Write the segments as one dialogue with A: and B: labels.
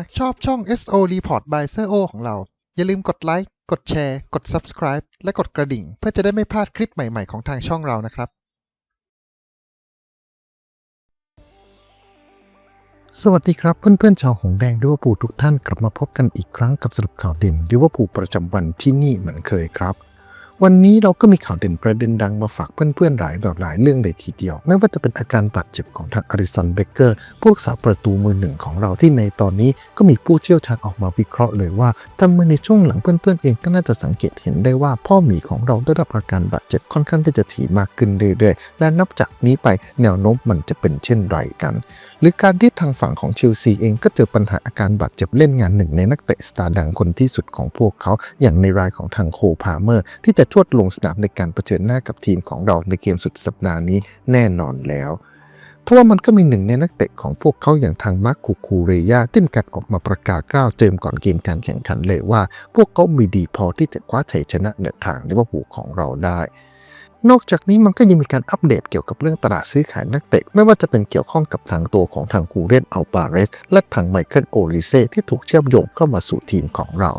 A: ากชอบช่อง SO Report by s โ o ของเรา อย่าลืมกดไลค์ กดแชร์ กด Subscribe และกดกระดิ่ง เพื่อจะได้ไม่พลาดคลิปใหม่ๆของทางช่องเรานะครับ
B: สวัสดีครับเพื่อนๆชาวหงแดงลิเวอร์พูทุกท่านกลับมาพบกันอีกครั้งกับสรุปข่าวเด่นลิเวอร์พูประจำวันที่นี่เหมือนเคยครับ วันนี้เราก็มีข่าวเด่นประเด็นดังมาฝากเพื่อนๆหลายแบบหลายเรื่องเลยทีเดียว ไม่ว่าจะเป็นอาการบาดเจ็บของทางอาริสันเบเกอร์ผู้รักษาประตูมือหนึ่งของเราที่ในตอนนี้ก็มีผู้เชี่ยวชาญออกมาวิเคราะห์เลยว่าทำไมในช่วงหลังเพื่อนๆเองก็น่าจะสังเกตเห็นได้ว่า พ่อหมีของเราได้รับอาการบาดเจ็บค่อนข้างที่จะถี่มากขึ้นเรื่อยๆ และนับจากนี้ไปแนวโน้มมันจะเป็นเช่นไรกัน หรือการที่ทางฝั่งของเชลซีเองก็เจอปัญหาอาการบาดเจ็บเล่นงานหนึ่งในนักเตะสตาร์ดังคนที่สุดของพวกเขา อย่างในรายของทางโคพาเมอร์ ที่จะชวดลงสนามในการเผชิญหน้ากับทีมของเราในเกมสุดสัปดาห์นี้แน่นอนแล้วเพราะว่ามันก็มีหนึ่งในนักเตะของพวกเขาอย่างทางมาร์คูคูเรียาที่มีการออกมาประกาศกล้าวเจิมก่อนเกมการแข่งขันเลยว่า พวกเขามีดีพอที่จะคว้าชัยชนะเหนือทางลิเวอร์พูลของเราได้ นอกจากนี้มันก็ยังมีการอัปเดตเกี่ยวกับเรื่องตลาดซื้อขายนักเตะ ไม่ว่าจะเป็นเกี่ยวข้องกับทางตัวของทางคูเรนอัลบาเรส และทางไมเคิลโอริเซที่ถูกเชื่อมโยงเข้ามาสู่ทีมของเรา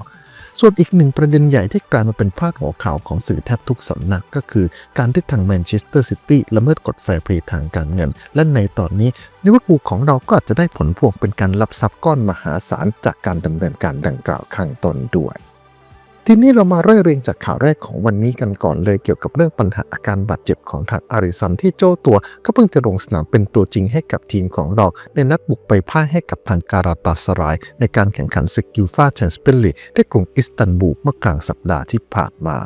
B: ส่วนอีกหนึ่งประเด็นใหญ่ที่กลายมาเป็นพาดหัวข่าวของสื่อแทบทุกสำนักก็คือการที่ทางแมนเชสเตอร์ซิตี้ละเมิดกฎแฟร์เพลย์ทางการเงิน และในตอนนี้ลิเวอร์พูลของเราก็อาจจะได้ผลพวงเป็นการรับทรัพย์ก้อนมหาศาลจากการดำเนินการดังกล่าวข้างต้นด้วย ทีนี้เรามาเร่อยเรียงจากข่าวแรกของวันนี้กันก่อนเลยเกี่ยวกับเรื่องปัญหาอาการบาดเจ็บของทางอาริสันที่โจ้ตัว ก็เพิ่งจะลงสนามเป็นตัวจริงให้กับทีมของเรา ในนัดบุกไปพ่ายให้กับทางการาตาสราย ในการแข่งขันศึกยูฟาแชมเปี้ยนลีกที่กรุงอิสตันบูลเมื่อกลางสัปดาห์ที่ผ่านมา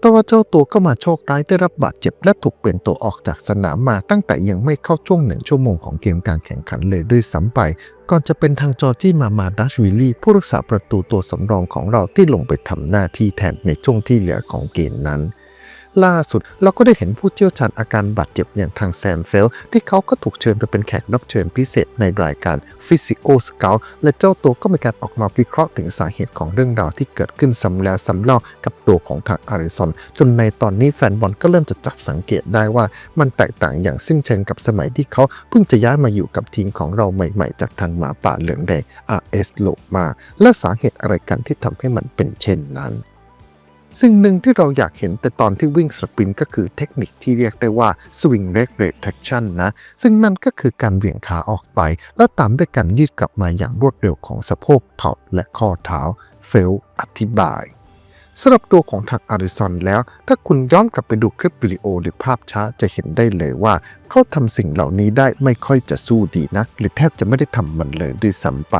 B: แต่ว่าเจ้าตัวก็มาโชคร้ายได้รับบาดเจ็บและถูกเปลี่ยนตัวออกจากสนามมาตั้งแต่ยังไม่เข้าช่วงหนึ่งชั่วโมงของเกมการแข่งขันเลยด้วยซ้ำไป ก่อนจะเป็นทางจอร์จี้มามาดัชวิลลี่ ผู้รักษาประตูตัวสำรองของเราที่ลงไปทำหน้าที่แทนในช่วงที่เหลือของเกมนั้น ล่าสุด เราก็ได้เห็นผู้เชี่ยวชาญอาการบาดเจ็บอย่างทางแซมเฟล ที่เขาก็ถูกเชิญไปเป็นแขกรับเชิญพิเศษในรายการ Physio Scout และเจ้าตัวก็มีการออกมาวิเคราะห์ถึงสาเหตุของเรื่องราวที่เกิดขึ้นซ้ำแล้วซ้ำเล่ากับตัวของทางอาริซอนจนในตอนนี้แฟนบอลก็เริ่มจะจับสังเกตได้ว่ามันแตกต่างอย่างสิ้นเชิงกับสมัยที่เขาเพิ่งจะย้ายมาอยู่กับทีมของเราใหม่ๆ จากทางหมาป่าเหลืองแดง RS โลมา และสาเหตุอะไรกันที่ทำให้มันเป็นเช่นนั้น สิ่งหนึ่งที่เราอยากเห็นแต่ตอนที่วิ่งสปรินก็คือเทคนิคที่เรียกได้ว่า swing leg retraction นะ ซึ่งนั่นก็คือการเหวี่ยงขาออกไป แล้วตามด้วยการยืดกลับมาอย่างรวดเร็วของสะโพกเข่าและข้อเท้า เฟลอธิบายสำหรับตัวของทางอาริซอนแล้ว ถ้าคุณย้อนกลับไปดูคลิปวิดีโอหรือภาพช้าจะเห็นได้เลยว่า เขาทำสิ่งเหล่านี้ได้ไม่ค่อยจะสู้ดีนัก หรือแทบจะไม่ได้ทำมันเลยด้วยซ้ำไป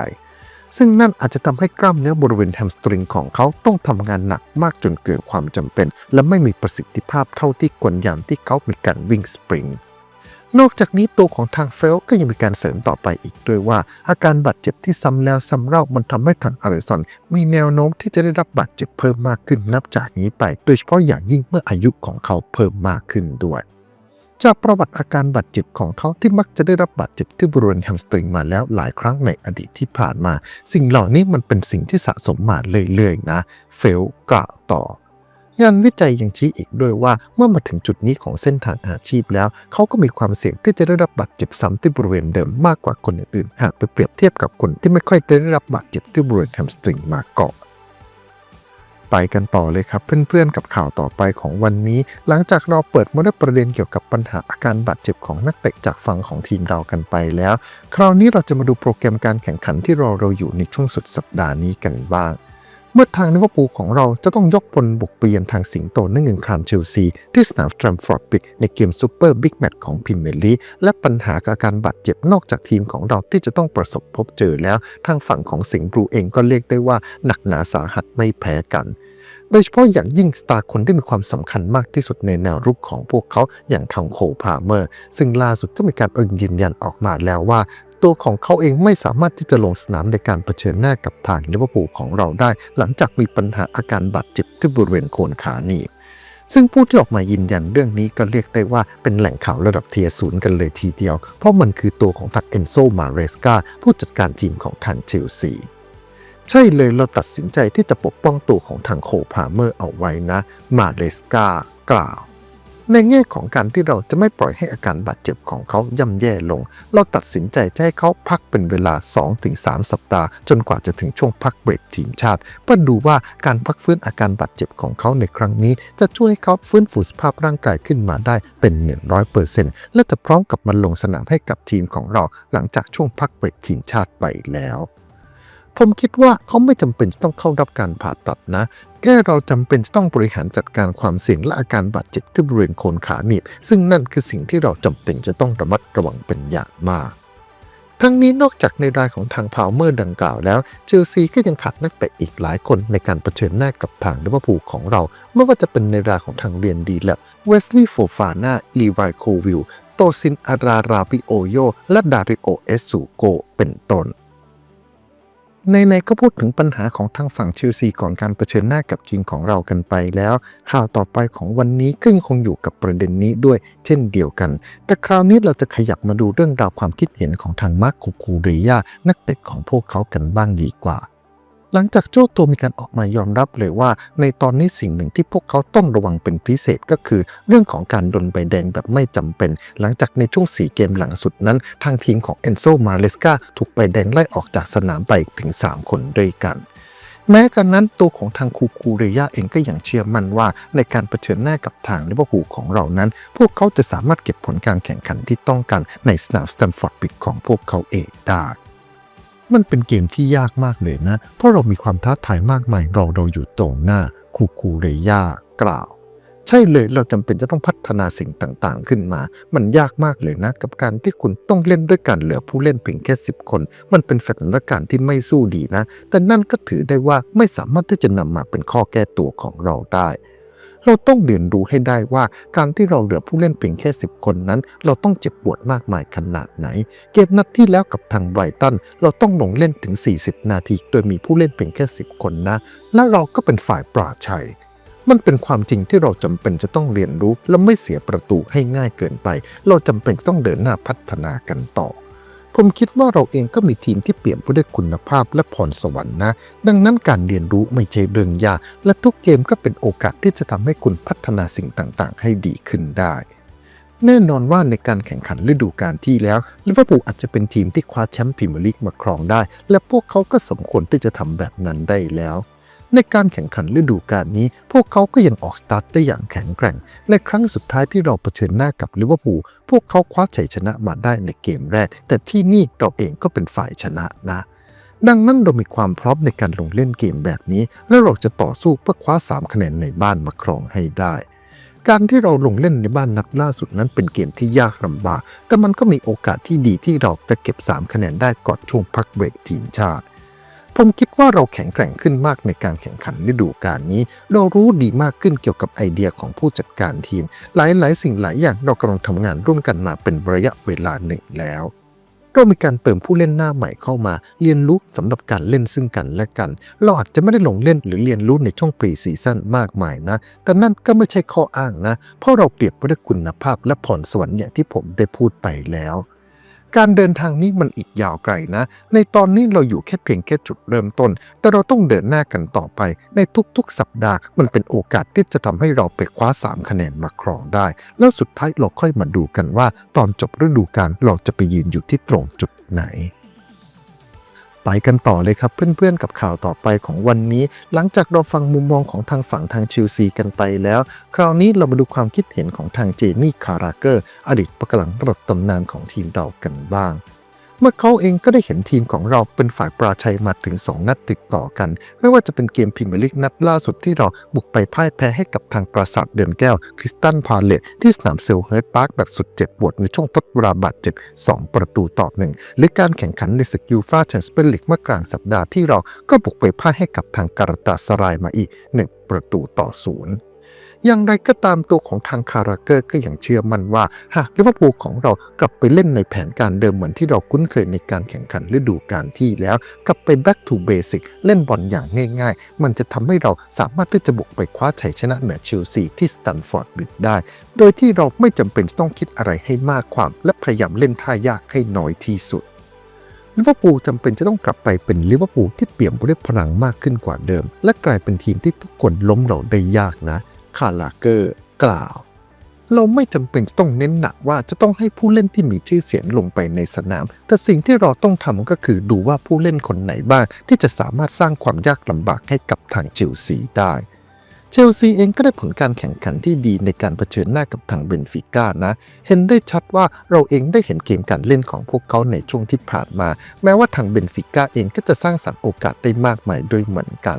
B: ซึ่งนั่นอาจจะทำให้กล้ามเนื้อบริเวณแฮมสตริงของเขาต้องทำงานหนักมากจนเกินความจำเป็น และไม่มีประสิทธิภาพเท่าที่ควรยามที่เขามีการวิ่งสปริงนอกจากนี้ตัวของทางเฟลก็ยังมีการเสริมต่อไปอีกด้วยว่า อาการบาดเจ็บที่ซ้ำแล้วซ้ำเล่ามันทำให้ทางอาริซอนมีแนวโน้มที่จะได้รับบาดเจ็บเพิ่มมากขึ้นนับจากนี้ไป โดยเฉพาะอย่างยิ่งเมื่ออายุของเขาเพิ่มมากขึ้นด้วย จากประวัติอาการบาดเจ็บของเขาที่มักจะได้รับบาดเจ็บที่บริเวณแฮมสตริงมาแล้วหลายครั้งในอดีตที่ผ่านมา สิ่งเหล่านี้มันเป็นสิ่งที่สะสมมาเรื่อยๆนะ เฟลกล่าวต่องานวิจัยยังชี้อีกด้วยว่าเมื่อมาถึงจุดนี้ของเส้นทางอาชีพแล้ว เขาก็มีความเสี่ยงที่จะได้รับบาดเจ็บซ้ำที่บริเวณเดิมมากกว่าคนอื่นๆหากไปเปรียบเทียบกับคนที่ไม่ค่อยได้รับบาดเจ็บที่บริเวณแฮมสตริงมาก่อน ไปกันต่อเลยครับเพื่อนๆกับข่าวต่อไปของวันนี้ หลังจากเราเปิดมาด้วยประเด็นเกี่ยวกับปัญหาอาการบาดเจ็บของนักเตะจากฝั่งของทีมเรากันไปแล้ว คราวนี้เราจะมาดูโปรแกรมการแข่งขันที่รอเราอยู่ในช่วงสุดสัปดาห์นี้กันบ้าง เมื่อทางลิเวอร์พูลของเราจะต้องยกพลบุกไปเยือนทางสิงโตนั่งเงินครามเชลซี ที่สนามสแตรมฟอร์ดบิดในเกมซูเปอร์บิ๊กแมตช์ของพรีเมียร์ลีกและปัญหากับการบาดเจ็บนอกจากทีมของเราที่จะต้องประสบพบเจอแล้ว ทางฝั่งของสิงห์บลูเองก็เรียกได้ว่าหนักหนาสาหัสไม่แพ้กันโดยเฉพาะอย่างยิ่งสตาร์คนที่มีความสำคัญมากที่สุดในแนวรุกของพวกเขาอย่างทางโคพาเมอร์ ซึ่งล่าสุดก็มีการเอิงยืนยันออกมาแล้วว่า ตัวของเขาเองไม่สามารถที่จะลงสนามในการเผชิญหน้ากับทางลิเวอร์พูลของเราได้ หลังจากมีปัญหาอาการบาดเจ็บที่บริเวณโคนขาหนีบซึ่งผู้ที่ออกมายืนยันเรื่องนี้ก็เรียกได้ว่าเป็นแหล่งข่าวระดับเทียศูนย์กันเลยทีเดียว เพราะมันคือตัวของทางเอนโซมาเรสกาผู้จัดการทีมของทางเชลซีใช่เลยเราตัดสินใจที่จะปกป้องตัวของทางโคพาเมอร์เอาไว้นะ มาเรสกากล่าว ในแง่ของการที่เราจะไม่ปล่อยให้อาการบาดเจ็บของเขาย่ำแย่ลง เราตัดสินใจจะให้เขาพักเป็นเวลา 2-3 สัปดาห์ จนกว่าจะถึงช่วงพักเบรกทีมชาติเพื่อดูว่าการพักฟื้นอาการบาดเจ็บของเขาในครั้งนี้ จะช่วยให้เขาฟื้นฟูสภาพร่างกายขึ้นมาได้เป็น 100%และจะพร้อมกลับมาลงสนามให้กับทีมของเรา หลังจากช่วงพักเบรกทีมชาติไปแล้ว ผมคิดว่าเขาไม่จำเป็นจะต้องเข้ารับการผ่าตัดนะ แค่เราจำเป็นจะต้องบริหารจัดการความเสี่ยงและอาการบาดเจ็บที่บริเวณโคนขาหนีบซึ่งนั่นคือสิ่งที่เราจำเป็นจะต้องระมัดระวังเป็นอย่างมากทั้งนี้นอกจากในรายของทางพาวเมอร์ดังกล่าวแล้ว เชลซีก็ยังขาดนักเตะอีกหลายคนในการเผชิญหน้ากับทางลิเวอร์พูลของเรา ไม่ว่าจะเป็นในรายของทางเรียนดีแลบเวสลีย์โฟฟาน่าลีวายโควิลโตซินอาราราบิโอโย และดาริโอเอสซูโก เป็นต้น ในๆก็พูดถึงปัญหาของทางฝั่งเชลซีก่อนการเผชิญหน้ากับทีมของเรากันไปแล้ว ข่าวต่อไปของวันนี้ก็ยังคงอยู่กับประเด็นนี้ด้วยเช่นเดียวกัน แต่คราวนี้เราจะขยับมาดูเรื่องราวความคิดเห็นของทางมาร์คคูคูเรียานักเตะของพวกเขากันบ้างดีกว่า หลังจากโจ้ตัวมีการออกมายอมรับเลยว่า ในตอนนี้สิ่งหนึ่งที่พวกเขาต้องระวังเป็นพิเศษก็คือ เรื่องของการโดนใบแดงแบบไม่จำเป็น หลังจากในช่วง 4 เกมหลังสุดนั้น ทางทีมของเอนโซมาเลสกาถูกใบแดงไล่ออกจากสนามไปถึง 3 คนด้วยกันแม้กันนั้นตัวของทางคูคูเรยาเองก็ยังเชื่อมั่นว่า ในการเผชิญหน้ากับทางลิเวอร์พูลของเรานั้น พวกเขาจะสามารถเก็บผลการแข่งขันที่ต้องการในสนามสแตมฟอร์ดบิดของพวกเขาเองได้ มันเป็นเกมที่ยากมากเลยนะ เพราะเรามีความท้าทายมากมายเราเราอยู่ตรงหน้าคูคูเรยากล่าว ใช่เลยเราจำเป็นจะต้องพัฒนาสิ่งต่างๆ ขึ้นมา มันยากมากเลยนะ กับการที่คุณต้องเล่นด้วยกันเหลือผู้เล่นเพียงแค่10คน มันเป็นสถานการณ์ที่ไม่สู้ดีนะ แต่นั่นก็ถือได้ว่าไม่สามารถที่จะนำมาเป็นข้อแก้ตัวของเราได้ เราต้องเรียนรู้ให้ได้ว่า การที่เราเหลือผู้เล่นเพียงแค่ 10 คนนั้น เราต้องเจ็บปวดมากมายขนาดไหน เกมนัดที่แล้วกับทางไบรตันเราต้องลงเล่นถึง 40 นาที โดยมีผู้เล่นเพียงแค่ 10 คนนะ และเราก็เป็นฝ่ายปราชัยมันเป็นความจริงที่เราจำเป็นจะต้องเรียนรู้ และไม่เสียประตูให้ง่ายเกินไป เราจำเป็นต้องเดินหน้าพัฒนากันต่อ ผมคิดว่าเราเองก็มีทีมที่เปี่ยมไปด้วยคุณภาพและพรสวรรค์นะ ดังนั้นการเรียนรู้ไม่ใช่เรื่องยากและทุกเกมก็เป็นโอกาสที่จะทำให้คุณพัฒนาสิ่งต่างๆ ให้ดีขึ้นได้แน่นอนว่าในการแข่งขันฤดูกาลที่แล้วลิเวอร์พูลอาจจะเป็นทีมที่คว้าแชมป์พรีเมียร์ลีกมาครองได้ และพวกเขาก็สมควรที่จะทำแบบนั้นได้แล้ว ในการแข่งขันฤดูกาลนี้ พวกเขาก็ยังออกสตาร์ทได้อย่างแข็งแกร่ง ในครั้งสุดท้ายที่เราเผชิญหน้ากับลิเวอร์พูลพวกเขาคว้าชัยชนะมาได้ในเกมแรก แต่ที่นี่เราเองก็เป็นฝ่ายชนะนะ ดังนั้นเรามีความพร้อมในการลงเล่นเกมแบบนี้ และเราจะต่อสู้เพื่อคว้า 3 คะแนนในบ้านมาครองให้ได้การที่เราลงเล่นในบ้านนัดล่าสุดนั้นเป็นเกมที่ยากลำบาก แต่มันก็มีโอกาสที่ดีที่เราจะเก็บ 3 คะแนนได้ก่อนช่วงพักเบรกทีมชาติ ผมคิดว่าเราแข็งแกร่งขึ้นมากในการแข่งขันฤดูกาลนี้ เรารู้ดีมากขึ้นเกี่ยวกับไอเดียของผู้จัดการทีม หลายๆ สิ่งหลายอย่างเรากำลังทำงานร่วมกันมาเป็นระยะเวลาหนึ่งแล้วเรามีการเติมผู้เล่นหน้าใหม่เข้ามา เรียนรู้สำหรับการเล่นซึ่งกันและกัน เราอาจจะไม่ได้ลงเล่นหรือเรียนรู้ในช่วงปรีซีซั่นมากมายนะ แต่นั่นก็ไม่ใช่ข้ออ้างนะ เพราะเราเปรียบไปด้วยคุณภาพและพรสวรรค์อย่างที่ผมได้พูดไปแล้ว การเดินทางนี้มันอีกยาวไกลนะ ในตอนนี้เราอยู่แค่เพียงแค่จุดเริ่มต้น แต่เราต้องเดินหน้ากันต่อไป ในทุกๆ สัปดาห์ มันเป็นโอกาสที่จะทำให้เราไปคว้า 3 คะแนนมาครองได้ แล้วสุดท้ายเราค่อยมาดูกันว่า ตอนจบฤดูกาลเราจะไปยืนอยู่ที่ตรงจุดไหน ไปกันต่อเลยครับเพื่อนๆกับข่าวต่อไปของวันนี้ หลังจากเราฟังมุมมองของทางฝั่งทางชิลซีกันไปแล้ว คราวนี้เรามาดูความคิดเห็นของทางเจมี่คาราเกอร์ อดีตประกลังระดับตำนานของทีมเรากันบ้าง เมื่อเขาเองก็ได้เห็นทีมของเราเป็นฝ่ายปราชัยมาถึง 2 นัดติดต่อกัน ไม่ว่าจะเป็นเกมพรีเมียร์ลีกนัดล่าสุดที่เราบุกไปพ่ายแพ้ให้กับทางปราสาทเดือนแก้วคริสตันพาเลตที่สนามเซลเฮิร์ตพาร์คแบบสุดเจ็บปวดในช่วงทดเวลาบาดเจ็บ 2 ประตูต่อหนึ่งหรือการแข่งขันในศึกยูฟาแชมเปี้ยนลีกเมื่อกลางสัปดาห์ที่เราก็บุกไปพ่ายให้กับทางการตาสรายมาอีก 1 ประตูต่อศูนย์ อย่างไรก็ตามตัวของทางคาราเกอร์ก็ยังเชื่อมั่นว่า หากลิเวอร์พูลของเรากลับไปเล่นในแผนการเดิมเหมือนที่เราคุ้นเคยในการแข่งขันฤดูกาลที่แล้ว กลับไป back to basic เล่นบอลอย่างง่าย ๆ มันจะทำให้เราสามารถที่จะบุกไปคว้าชัยชนะเหนือเชลซีที่สแตันฟอร์ดบิดได้ โดยที่เราไม่จำเป็นจะต้องคิดอะไรให้มากความ และพยายามเล่นท่ายากให้น้อยที่สุดลิเวอร์พูลจำเป็นจะต้องกลับไปเป็นลิเวอร์พูลที่เปี่ยมไปด้วยพลังมากขึ้นกว่าเดิม และกลายเป็นทีมที่ทุกคนล้มเราได้ยากนะ คาราเกอร์ กล่าว เราไม่จำเป็นต้องเน้นหนักว่าจะต้องให้ผู้เล่นที่มีชื่อเสียงลงไปในสนาม แต่สิ่งที่เราต้องทำก็คือดูว่าผู้เล่นคนไหนบ้าง ที่จะสามารถสร้างความยากลำบากให้กับทางเชลซีได้เชลซีเองก็ได้ผลการแข่งขันที่ดีในการเผชิญหน้ากับทางเบนฟิก้านะ เห็นได้ชัดว่าเราเองได้เห็นเกมการเล่นของพวกเขาในช่วงที่ผ่านมา แม้ว่าทางเบนฟิก้าเองก็จะสร้างสรรค์โอกาสได้มากมายด้วยเหมือนกัน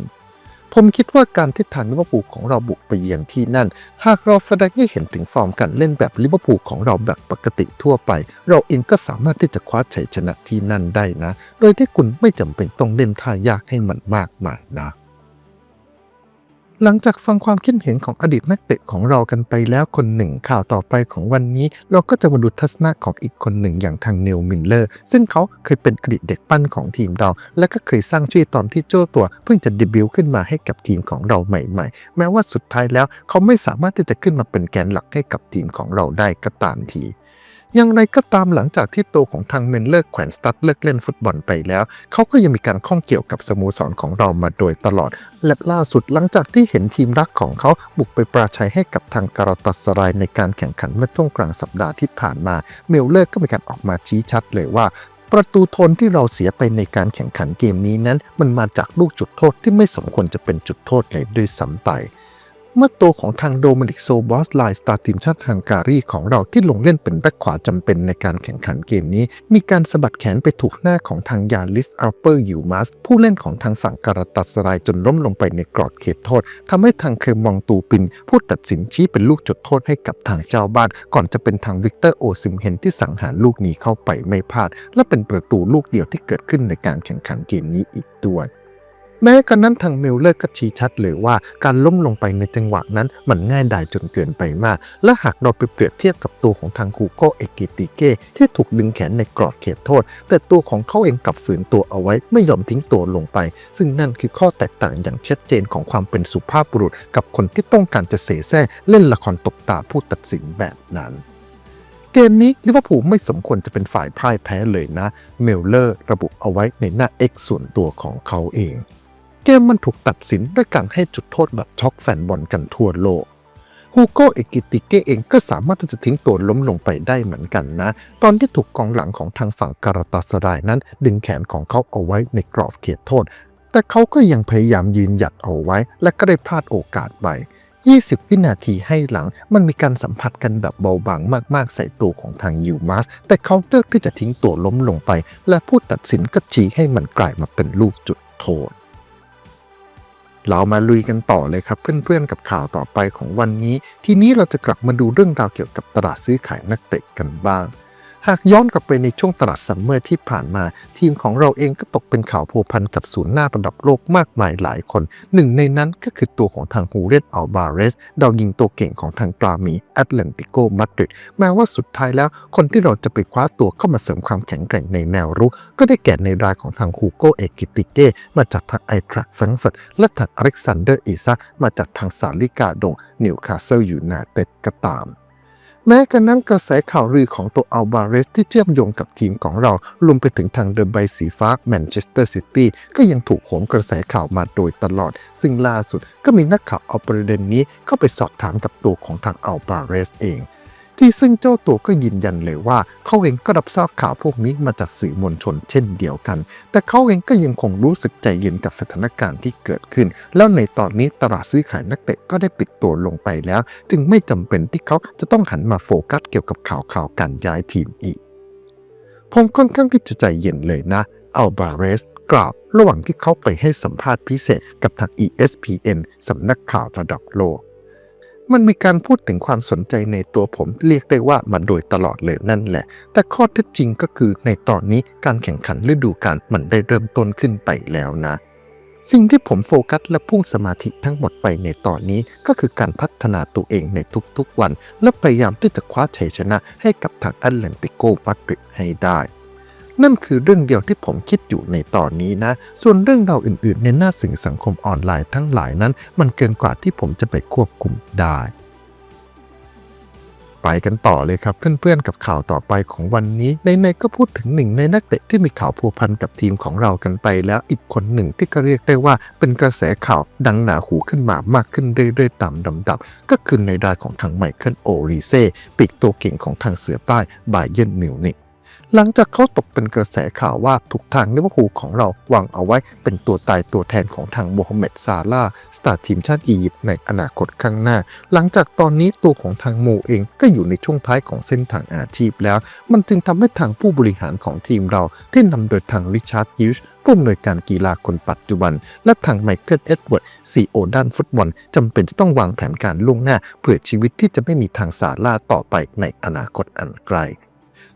B: ผมคิดว่าการที่ทางลิเวอร์พูลของเราบุกไปเยือนที่นั่น หากเราแสดงให้เห็นถึงฟอร์มการเล่นแบบลิเวอร์พูลของเราแบบปกติทั่วไป เราเองก็สามารถที่จะคว้าชัยชนะที่นั่นได้นะ โดยที่คุณไม่จำเป็นต้องเล่นท่ายากให้มันมากมายนะ หลังจากฟังความคิดเห็นของอดีตนักเตะของเรากันไปแล้วคนหนึ่งข่าวต่อไปของวันนี้ เราก็จะมาดูทัศนะของอีกคนหนึ่งอย่างทางเนลมิลเลอร์ ซึ่งเขาเคยเป็นอดีตเด็กปั้นของทีมเรา และก็เคยสร้างชื่อตอนที่โจ้ตัว เพิ่งจะเดบิวต์ขึ้นมาให้กับทีมของเราใหม่ ๆ แม้ว่าสุดท้ายแล้วเขาไม่สามารถที่จะขึ้นมาเป็นแกนหลักให้กับทีมของเราได้ก็ตามที อย่างไรก็ตามหลังจากที่ตัวของทางเมนเลิกแขวนสตัดเลิกเล่นฟุตบอลไปแล้ว เขาก็ยังมีการข้องเกี่ยวกับสโมสรของเรามาโดยตลอด และล่าสุดหลังจากที่เห็นทีมรักของเขาบุกไปปราชัยให้กับทางการาตัสรายในการแข่งขันเมื่อช่วงกลางสัปดาห์ที่ผ่านมา เมลเลอร์ก็มีการออกมาชี้ชัดเลยว่าประตูทนที่เราเสียไปในการแข่งขันเกมนี้นั้น มันมาจากลูกจุดโทษที่ไม่สมควรจะเป็นจุดโทษเลยด้วยซ้ำไป เมื่อตัวของทางโดมินิกโซบอสไลน์สตาร์ทีมชาติฮังการีของเราที่ลงเล่นเป็นแบ็คขวาจำเป็นในการแข่งขันเกมนี้ มีการสะบัดแขนไปถูกหน้าของทางยาลิสอัลเปอร์ยูมัสผู้เล่นของทางฝั่งการาตัสรายจนล้มลงไปในกรอบเขตโทษทำให้ทางเครมองตูปิน ผู้ตัดสินชี้เป็นลูกจุดโทษให้กับทางเจ้าบ้าน ก่อนจะเป็นทางวิกเตอร์โอซิมเฮนที่สังหารลูกนี้เข้าไปไม่พลาด และเป็นประตูลูกเดียวที่เกิดขึ้นในการแข่งขันเกมนี้อีกด้วย แม้กระนั้นทางมิลเลอร์ก็ชี้ชัดเลยว่าการล้มลงไปในจังหวะนั้นมันง่ายดายจนเกินไปมาก และหากเราไปเปรียบเทียบกับตัวของทางคูโกเอกิติเก้ที่ถูกดึงแขนในกรอบเขตโทษ แต่ตัวของเขาเองกลับฝืนตัวเอาไว้ไม่ยอมทิ้งตัวลงไป ซึ่งนั่นคือข้อแตกต่างอย่างชัดเจนของความเป็นสุภาพบุรุษ กับคนที่ต้องการจะเสแสร้งเล่นละครตบตาผู้ตัดสินแบบนั้นเกมนี้ลิเวอร์พูลไม่สมควรจะเป็นฝ่ายพ่ายแพ้เลยนะ เมลเลอร์ระบุเอาไว้ในหน้า X ส่วนตัวของเขาเอง เกมมันถูกตัดสินด้วยการให้จุดโทษแบบช็อกแฟนบอลกันทั่วโลกฮูโกเอกิติเกเองก็สามารถที่จะทิ้งตัวล้มลงไปได้เหมือนกันนะ ตอนที่ถูกกองหลังของทางฝั่งการาตาสรายนั้น ดึงแขนของเขาเอาไว้ในกรอบเขตโทษ แต่เขาก็ยังพยายามยืนหยัดเอาไว้ และก็ได้พลาดโอกาสไป20 วินาทีให้หลังมันมีการสัมผัสกันแบบเบาบางมากๆ ใส่ตัวของทางยูมัสแต่เขาเลือกที่จะทิ้งตัวล้มลงไป และผู้ตัดสินก็ชี้ให้มันกลายมาเป็นลูกจุดโทษ เรามาลุยกันต่อเลยครับ เพื่อนๆกับข่าวต่อไปของวันนี้ ทีนี้เราจะกลับมาดูเรื่องราวเกี่ยวกับตลาดซื้อขายนักเตะกันบ้าง หากย้อนกลับไปในช่วงตลาดซัมเมอร์ที่ผ่านมา ทีมของเราเองก็ตกเป็นข่าวพัวพันกับศูนย์หน้าระดับโลกมากมายหลายคน หนึ่งในนั้นก็คือตัวของทางฮูเรตอัลบาเรสดาวยิงตัวเก่งของทางกรามีแอตแลนติโกมาดริดแม้ว่าสุดท้ายแล้วคนที่เราจะไปคว้าตัวเข้ามาเสริมความแข็งแกร่งในแนวรุก ก็ได้แก่ในรายของทางฮูโกเอกิติเก้มาจากทางไอทรัคแฟรงก์เฟิร์ตและทางอเล็กซานเดอร์อิซักมาจากทางซาลิกาดงนิวคาสเซิลยูไนเต็ดก็ตาม แม้กระนั้นกระแสข่าวลือของตัวอัลบาเรสที่เชื่อมโยงกับทีมของเรารวมไปถึงทางเดอะใบสีฟ้าแมนเชสเตอร์ซิตี้ก็ยังถูกโหมกระแสข่าวมาโดยตลอด ซึ่งล่าสุดก็มีนักข่าวเอาประเด็นนี้เข้าไปสอบถามกับตัวของทางอัลบาเรสเอง ที่ซึ่งเจ้าตัวก็ยืนยันเลยว่า เขาเองก็รับทราบข่าวพวกนี้มาจากสื่อมวลชนเช่นเดียวกัน แต่เขาเองก็ยังคงรู้สึกใจเย็นกับสถานการณ์ที่เกิดขึ้น แล้วในตอนนี้ตลาดซื้อขายนักเตะก็ได้ปิดตัวลงไปแล้ว จึงไม่จำเป็นที่เขาจะต้องหันมาโฟกัสเกี่ยวกับข่าวข่าวการย้ายทีมอีก ผมค่อนข้างที่จะใจเย็นเลยนะอัลบาเรสกล่าวระหว่างที่เขาไปให้สัมภาษณ์พิเศษกับทาง ESPN สำนักข่าวระดับโลก มันมีการพูดถึงความสนใจในตัวผมเรียกได้ว่ามันโดยตลอดเลยนั่นแหละ แต่ข้อเท็จจริงก็คือในตอนนี้การแข่งขันฤดูกาลมันได้เริ่มต้นขึ้นไปแล้วนะ สิ่งที่ผมโฟกัสและพุ่งสมาธิทั้งหมดไปในตอนนี้ก็คือการพัฒนาตัวเองในทุกๆวัน และพยายามที่จะคว้าชัยชนะให้กับทางแอตแลนติโกมาดริดให้ได้ นั่นคือเรื่องเดียวที่ผมคิดอยู่ในตอนนี้นะ ส่วนเรื่องราวอื่นๆ ในหน้าสื่อสังคมออนไลน์ทั้งหลายนั้น มันเกินกว่าที่ผมจะไปควบคุมได้ไปกันต่อเลยครับเพื่อนๆกับข่าวต่อไปของวันนี้ในๆก็พูดถึงหนึ่งในนักเตะที่มีข่าวพัวพันกับทีมของเรากันไปแล้วอีกคนหนึ่งที่ก็เรียกได้ว่าเป็นกระแสข่าวดังหนาหูขึ้นมามากขึ้นเรื่อยๆตามลำดับ ก็คือในรายของทางไมเคิลโอริเซ่ปีกตัวเก่งของทางเสือใต้บาเยร์นมิวนิก หลังจากเขาตกเป็นกระแสข่าวว่าถูกทางลิเวอร์พูลของเราวางเอาไว้เป็นตัวตายตัวแทนของทางโมฮัมเหม็ดซาลาสตาร์ทีมชาติอียิปต์ในอนาคตข้างหน้า หลังจากตอนนี้ตัวของทางโมเองก็อยู่ในช่วงท้ายของเส้นทางอาชีพแล้ว มันจึงทำให้ทางผู้บริหารของทีมเราที่นำโดยทางริชาร์ดฮิวช์ผู้อำนวยการกีฬาคนปัจจุบัน และทางไมเคิลเอ็ดเวิร์ดซีโอด้านฟุตบอลจำเป็นจะต้องวางแผนการล่วงหน้า เพื่อชีวิตที่จะไม่มีทางสาลาต่อไปในอนาคตอันไกล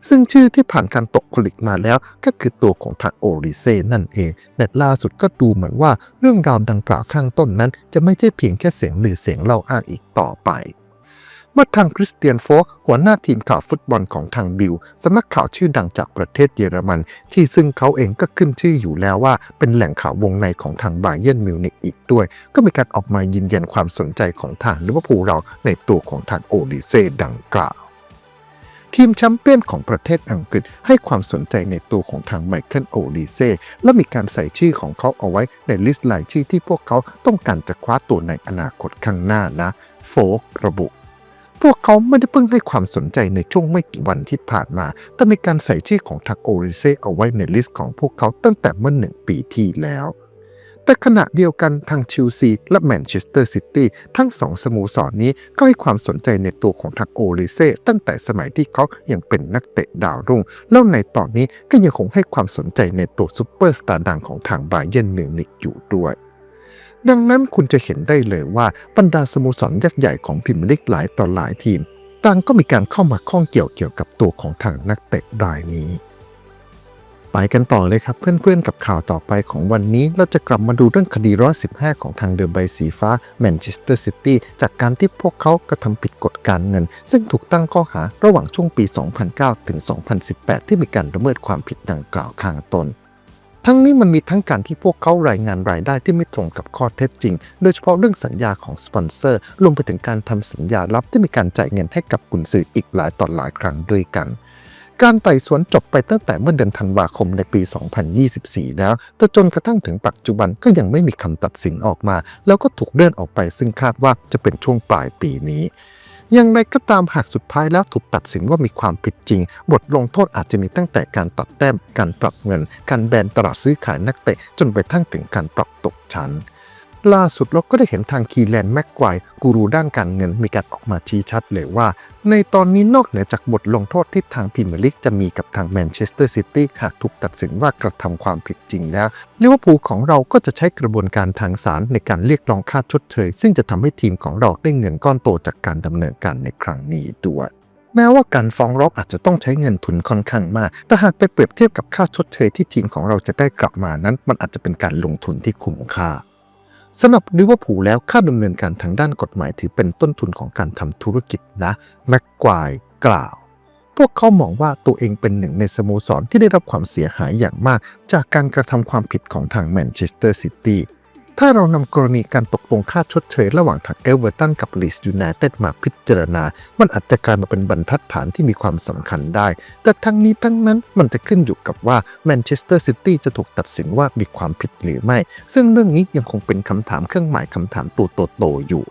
B: ซึ่งชื่อที่ผ่านการตกผลึกมาแล้วก็คือตัวของทางโอริเซนั่นเองและล่าสุดก็ดูเหมือนว่าเรื่องราวดังกล่าวข้างต้นนั้น จะไม่ใช่เพียงแค่เสียงหรือเสียงเล่าอ้างอีกต่อไปเมื่อทางคริสเตียนโฟกหัวหน้าทีมข่าวฟุตบอลของทางบิลสำนักข่าวชื่อดังจากประเทศเยอรมัน ที่ซึ่งเขาเองก็ขึ้นชื่ออยู่แล้วว่า เป็นแหล่งข่าววงในของทางบาเยร์นมิวนิกอีกด้วย ก็มีการออกมายืนยันความสนใจของทางลิเวอร์พูลเราในตัวของทางโอริเซ่ดังกล่าว ทีมแชมเปี้ยนของประเทศอังกฤษให้ความสนใจในตัวของทางไมเคิลโอลีเซ่และมีการใส่ชื่อของเขาเอาไว้ในลิสต์รายชื่อที่พวกเขาต้องการจะคว้าตัวในอนาคตข้างหน้านะ โฟกระบุพวกเขาไม่ได้เพิ่งให้ความสนใจในช่วงไม่กี่วันที่ผ่านมา แต่มีการใส่ชื่อของทางโอริเซเอาไว้ในลิสต์ของพวกเขาตั้งแต่เมื่อหนึ่งปีที่แล้ว แต่ขณะเดียวกันทางเชลซีและแมนเชสเตอร์ซิตี้ทั้งสองสโมสรนี้ก็ให้ความสนใจในตัวของทางโอริเซ่ตั้งแต่สมัยที่เขายังเป็นนักเตะดาวรุ่ง แล้วในตอนนี้ก็ยังคงให้ความสนใจในตัวซูเปอร์สตาร์ดังของทางบาเยนมิวนิกอยู่ด้วยดังนั้นคุณจะเห็นได้เลยว่าบรรดาสโมสรยักษ์ใหญ่ของพรีเมียร์ลีกหลายต่อหลายทีม ต่างก็มีการเข้ามาข้องเกี่ยวเกี่ยวกับตัวของทางนักเตะรายนี้ ไปกันต่อเลยครับเพื่อนๆกับข่าวต่อไปของวันนี้ เราจะกลับมาดูเรื่องคดี115ของทางเดอะใบสีฟ้าแมนเชสเตอร์ซิตี้จากการที่พวกเขากระทำผิดกฎการเงิน ซึ่งถูกตั้งข้อหาระหว่างช่วงปี 2009 ถึง 2018 ที่มีการละเมิดความผิดดังกล่าวข้างต้นทั้งนี้มันมีทั้งการที่พวกเขารายงานรายได้ที่ไม่ตรงกับข้อเท็จจริง โดยเฉพาะเรื่องสัญญาของสปอนเซอร์รวมไปถึงการทำสัญญาลับที่มีการจ่ายเงินให้กับกุนซืออีกหลายต่อหลายครั้งด้วยกัน การไต่สวนจบไปตั้งแต่เมื่อเดือนธันวาคมในปี 2024 แล้ว แต่จนกระทั่งถึงปัจจุบันก็ยังไม่มีคำตัดสินออกมา แล้วก็ถูกเลื่อนออกไปซึ่งคาดว่าจะเป็นช่วงปลายปีนี้อย่างไรก็ตามหากสุดท้ายแล้วถูกตัดสินว่ามีความผิดจริง บทลงโทษอาจจะมีตั้งแต่การตัดแต้ม การปรับเงิน การแบนตลาดซื้อขายนักเตะ จนไปทั้งถึงการปรับตกชั้น ล่าสุดเราก็ได้เห็นทางคีแลนแม็กควายกูรูด้านการเงินมีการออกมาชี้ชัดเลยว่า ในตอนนี้นอกเหนือจากบทลงโทษที่ทางพรีเมียร์ลีกจะมีกับทางแมนเชสเตอร์ซิตี้หากถูกตัดสินว่ากระทำความผิดจริงแล้วลิเวอร์พูลของเราก็จะใช้กระบวนการทางศาลในการเรียกร้องค่าชดเชย ซึ่งจะทำให้ทีมของเราได้เงินก้อนโตจากการดำเนินการในครั้งนี้ด้วยแม้ว่าการฟ้องร้องอาจจะต้องใช้เงินทุนค่อนข้างมาก แต่หากไปเปรียบเทียบกับค่าชดเชยที่ทีมของเราจะได้กลับมานั้น มันอาจจะเป็นการลงทุนที่คุ้มค่า สำหรับลิเวอร์พูลแล้วค่าดำเนินการทางด้านกฎหมายถือเป็นต้นทุนของการทำธุรกิจนะแม็กควายกล่าว พวกเขามองว่าตัวเองเป็นหนึ่งในสโมสรที่ได้รับความเสียหายอย่างมาก จากการกระทำความผิดของทางแมนเชสเตอร์ซิตี้ ถ้าเรานำกรณีการตกลงค่าชดเชยระหว่างทางเอเวอร์ตันกับลีสยูไนเต็ดมาพิจารณา มันอาจจะกลายมาเป็นบรรทัดฐานที่มีความสำคัญได้ แต่ทั้งนี้ทั้งนั้นมันจะขึ้นอยู่กับว่าแมนเชสเตอร์ซิตี้จะถูกตัดสินว่ามีความผิดหรือไม่ ซึ่งเรื่องนี้ยังคงเป็นคำถามเครื่องหมายคำถามตัวโตๆอยู่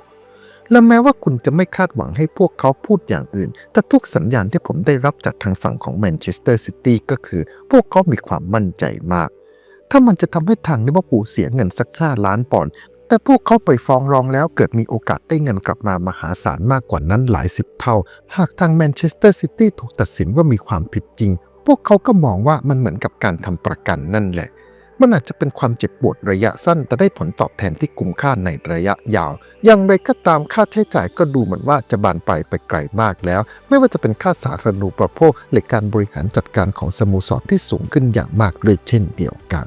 B: และแม้ว่าคุณจะไม่คาดหวังให้พวกเขาพูดอย่างอื่น แต่ทุกสัญญาณที่ผมได้รับจากทางฝั่งของแมนเชสเตอร์ซิตี้ก็คือ พวกเขามีความมั่นใจมาก ถ้ามันจะทำให้ทางลิเวอร์พูลเสียเงินสัก5ล้านปอนด์แต่พวกเขาไปฟ้องร้องแล้วเกิดมีโอกาสได้เงินกลับมามหาศาลมากกว่านั้นหลายสิบเท่า หากทางแมนเชสเตอร์ซิตี้ถูกตัดสินว่ามีความผิดจริง พวกเขาก็มองว่ามันเหมือนกับการทำประกันนั่นแหละ มันอาจจะเป็นความเจ็บปวดระยะสั้น แต่ได้ผลตอบแทนที่คุ้มค่าในระยะยาว อย่างไรก็ตามค่าใช้จ่ายก็ดูเหมือนว่าจะบานปลายไปไกลมากแล้ว ไม่ว่าจะเป็นค่าสาธารณูปโภคหรือการบริหารจัดการของสโมสรที่สูงขึ้นอย่างมากด้วยเช่นเดียวกัน